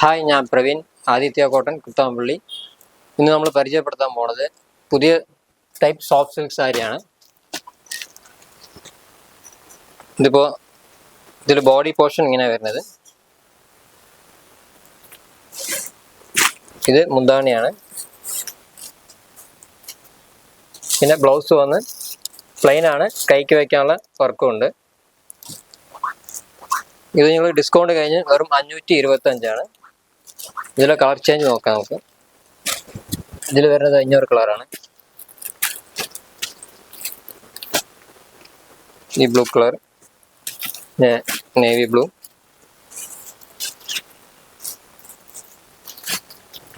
Hi ഞാൻ Praveen Aditya cotton Kuthampully. ഇന്ന് നമ്മൾ പരിചയപ്പെടുത്താൻ പോണത് പുതിയ ടൈപ്പ് സോഫ്റ്റ് സിൽക്ക് സാരിയാണ് ഇതിപ്പോ ഇതിൽ ബോഡി പോർഷൻ ഇങ്ങനെ വരുന്നത്. ഇത് മുന്താണിയാണ്. പിന്നെ ബ്ലൗസ് വന്ന് പ്ലെയിൻ ആണ്. കൈക്ക് വയ്ക്കാനുള്ള വർക്കും ഉണ്ട്. ഇത് നിങ്ങൾ ഡിസ്കൗണ്ട് കഴിഞ്ഞ് വെറും അഞ്ഞൂറ്റി ഇരുപത്തി അഞ്ചാണ് ഇതിലെ കളർ ചേഞ്ച് നോക്കാം നമുക്ക്. ഇതിൽ വരുന്നത് അഞ്ഞൂറ് കളറാണ് ഈ ബ്ലൂ കളർ നേവി ബ്ലൂ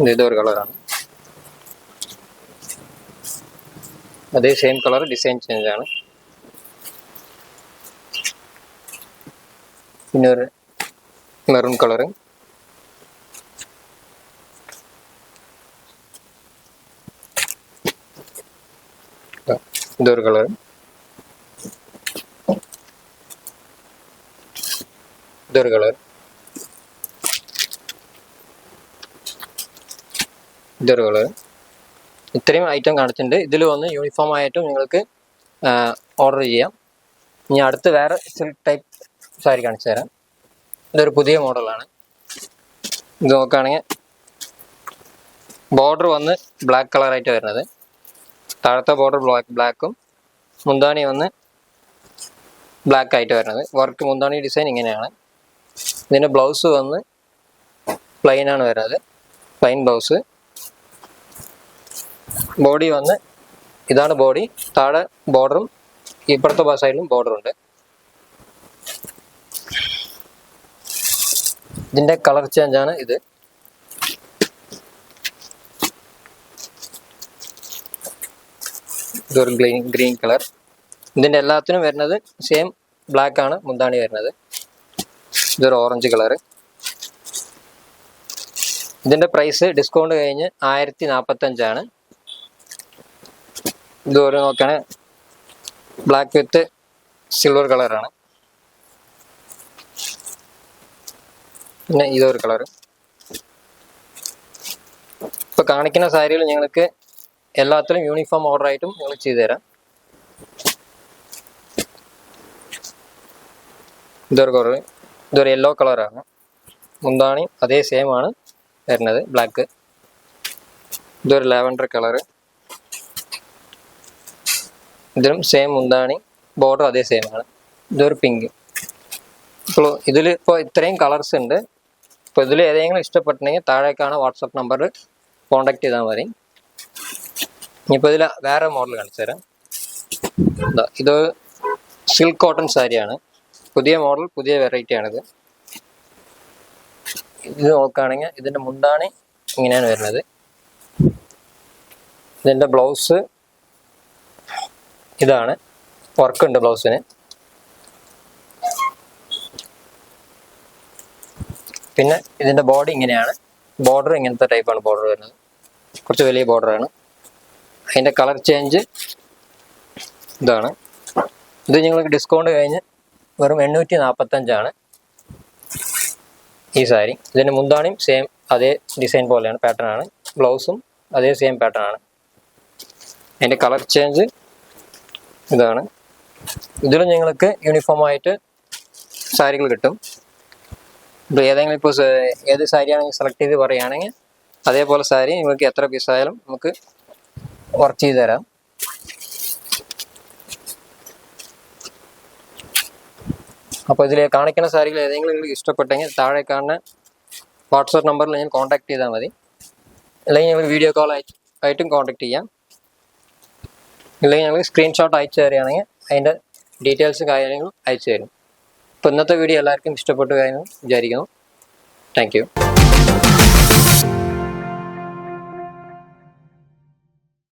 ഇത് ഇതൊരു കളറാണ് അതേ സെയിം കളർ ഡിസൈൻ ചേഞ്ച് ആണ്. പിന്നെ ഒരു മെറൂൺ കളറ് ഇതൊരു കളർ ഇതൊരു കളർ ഇതൊരു കളർ ഇത്രയും ഐറ്റം കാണിച്ചിട്ടുണ്ട്. ഇതിൽ വന്ന് യൂണിഫോം ആയിട്ടും നിങ്ങൾക്ക് ഓർഡർ ചെയ്യാം. ഇനി അടുത്ത് വേറെ സിൽക്ക് ടൈപ്പ് സാരി കാണിച്ചു തരാം. ഇതൊരു പുതിയ മോഡലാണ്. ഇത് നോക്കുകയാണെങ്കിൽ ബോർഡർ വന്ന് ബ്ലാക്ക് കളറായിട്ട് വരുന്നത്. താഴത്തെ ബോർഡർ ബ്ലാക്ക് ബ്ലാക്കും മുന്താണി വന്ന് ബ്ലാക്ക് ആയിട്ട് വരുന്നത്. വർക്ക് മുന്താണി ഡിസൈൻ ഇങ്ങനെയാണ്. ഇതിന്റെ ബ്ലൗസ് വന്ന് പ്ലെയിൻ ആണ് വരുന്നത്. പ്ലെയിൻ ബ്ലൗസ് ബോഡി വന്ന് ഇതാണ് ബോഡി താഴെ ബോർഡറും ഇപ്പുറത്തെ സൈഡിലും ബോർഡറുണ്ട് ഇതിന്റെ കളർ ചേഞ്ചാണ് ഇത്. ഇതൊരു ഗ്രീൻ ഗ്രീൻ കളർ. ഇതിന്റെ എല്ലാത്തിനും വരുന്നത് സെയിം ബ്ലാക്ക് ആണ് മുന്താണി വരുന്നത്. ഇതൊരു ഓറഞ്ച് കളർ ഇതിന്റെ പ്രൈസ് ഡിസ്കൗണ്ട് കഴിഞ്ഞ് ആയിരത്തി നാൽപ്പത്തഞ്ചാണ് ഇതുപോലെ നോക്കണ ബ്ലാക്ക് വിത്ത് സിൽവർ കളറാണ് പിന്നെ ഇതൊരു കളർ ഇപ്പൊ കാണിക്കുന്ന സാരികൾ ഞങ്ങൾക്ക് എല്ലാത്തിലും യൂണിഫോം ഓർഡർ ആയിട്ടും ഞങ്ങൾ ചെയ്തു തരാം ഇതൊരു കുറവ് ഇതൊരു യെല്ലോ കളറാണ് മുന്താണി അതേ സെയിം ആണ് വരുന്നത് ബ്ലാക്ക് ഇതൊരു ലാവൻഡർ കളറ് ഇതിലും സെയിം മുന്താണി ബോർഡർ അതേ സെയിം ആണ്. ഇതൊരു പിങ്ക് ഇപ്പോൾ ഇതിൽ ഇപ്പോൾ ഇത്രയും കളേഴ്സ് ഉണ്ട്. ഇപ്പോൾ ഇതിൽ ഏതെങ്കിലും ഇഷ്ടപ്പെട്ടിട്ടുണ്ടെങ്കിൽ താഴേക്കാണ് വാട്സപ്പ് നമ്പറിൽ കോണ്ടാക്ട് ചെയ്താൽ മതി. ഇനിയിപ്പോൾ ഇതിൽ വേറെ മോഡൽ കാണിച്ചു തരാം. ഇതാ സിൽക്ക് കോട്ടൺ സാരിയാണ്. പുതിയ മോഡൽ പുതിയ വെറൈറ്റി ആണിത്. ഇത് നോക്കുകയാണെങ്കിൽ ഇതിന്റെ മുണ്ടാണി ഇങ്ങനെയാണ് വരുന്നത്. ഇതിന്റെ ബ്ലൗസ് ഇതാണ്. വർക്ക് ഉണ്ട് ബ്ലൗസിന് പിന്നെ ഇതിന്റെ ബോഡി ഇങ്ങനെയാണ്. ബോർഡർ ഇങ്ങനത്തെ ടൈപ്പാണ് ബോർഡർ വരുന്നത്. കുറച്ച് വലിയ ബോർഡറാണ് അതിന്റെ കളർ ചേഞ്ച് ഇതാണ്. ഇത് നിങ്ങൾക്ക് ഡിസ്കൗണ്ട് കഴിഞ്ഞ് വെറും എണ്ണൂറ്റി നാൽപ്പത്തഞ്ചാണ് ഈ സാരി. ഇതിന്റെ മുന്താണിയും സെയിം അതേ ഡിസൈൻ പോലെയാണ് പാറ്റേൺ ആണ്. ബ്ലൗസും അതേ സെയിം പാറ്റേൺ ആണ്. അതിന്റെ കളർ ചേഞ്ച് ഇതാണ്. ഇതിലും നിങ്ങൾക്ക് യൂണിഫോമായിട്ട് സാരികൾ കിട്ടും. ഇപ്പോൾ ഏതെങ്കിലും ഇപ്പോൾ ഏത് സാരിയാണെങ്കിൽ സെലക്ട് ചെയ്ത് പറയുകയാണെങ്കിൽ അതേപോലെ സാരി നിങ്ങൾക്ക് എത്ര പീസായാലും നമുക്ക് വർക്ക് ചെയ്ത് തരാം അപ്പോൾ ഇതിൽ കാണിക്കുന്ന സാരികൾ ഏതെങ്കിലും നിങ്ങൾക്ക് ഇഷ്ടപ്പെട്ടെങ്കിൽ താഴെ കാണുന്ന വാട്സപ്പ് നമ്പറിൽ ഞാൻ കോൺടാക്ട് ചെയ്താൽ മതി. അല്ലെങ്കിൽ ഞങ്ങൾ വീഡിയോ കോൾ ആയിട്ടും കോൺടാക്ട് ചെയ്യാം. ഇല്ലെങ്കിൽ ഞങ്ങൾ സ്ക്രീൻഷോട്ട് അയച്ചു തരികയാണെങ്കിൽ അതിന്റെ ഡീറ്റെയിൽസ് കാര്യങ്ങളും അയച്ചു തരും. അപ്പോൾ ഇന്നത്തെ വീഡിയോ എല്ലാവർക്കും ഇഷ്ടപ്പെട്ടു കാര്യങ്ങൾ വിചാരിക്കുന്നു. താങ്ക്